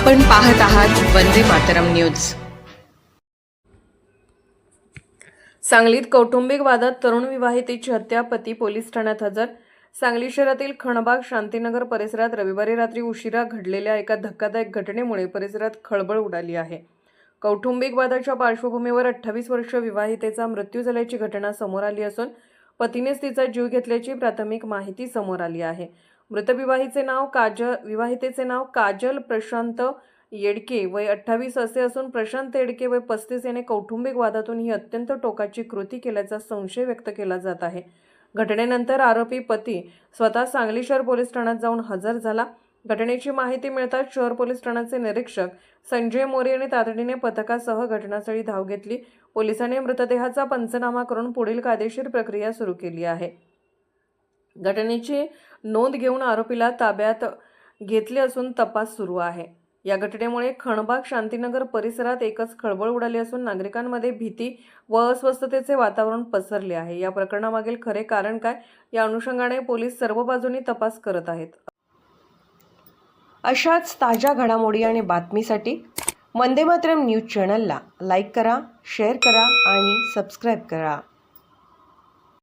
आपण पाहत आहात वंदे मातरम न्यूज. सांगलीत कौटुंबिक वादात तरुण विवाहितेची हत्या पती पोलीस ठाण्यात हजर. सांगली शहरातील खणबाग शांतीनगर परिसरात रविवारी रात्री उशिरा घडलेल्या एका धक्कादायक घटनेमुळे परिसरात खळबळ उडाली आहे. कौटुंबिक वादाच्या पार्श्वभूमीवर अठ्ठावीस वर्ष विवाहितेचा मृत्यू झाल्याची घटना समोर आली असून पतीनेच तिचा जीव घेतल्याची प्राथमिक माहिती समोर आली आहे. मृतविवाहीचे नाव काजल विवाहितेचे नाव काजल प्रशांत येडके वय अठ्ठावीस असे असून प्रशांत येडके वय पस्तीस याने कौटुंबिक वादातून ही अत्यंत टोकाची कृती केल्याचा संशय व्यक्त केला जात आहे. घटनेनंतर आरोपी पती स्वतः सांगली शहर पोलीस ठाण्यात जाऊन हजर झाला. घटनेची माहिती मिळताच शहर पोलीस ठाण्याचे निरीक्षक संजय मोरे यांनी तातडीने पथकासह घटनास्थळी धाव घेतली. पोलिसांनी मृतदेहाचा पंचनामा करून पुढील कायदेशीर प्रक्रिया सुरू केली आहे. घटनेची नोंद घेऊन आरोपीला ताब्यात घेतले असून तपास सुरू आहे. या घटनेमुळे खणबाग शांतीनगर परिसरात एकच खळबळ उडाली असून नागरिकांमध्ये भीती व अस्वस्थतेचे वातावरण पसरले आहे. या प्रकरणामागील खरे कारण काय? या अनुषंगाने पोलीस सर्व बाजूनी तपास करत आहेत. अशाच ताज्या घडामोडी आणि बातमीसाठी वंदे मातरम न्यूज चॅनलला लाईक करा शेअर करा आणि सबस्क्राईब करा.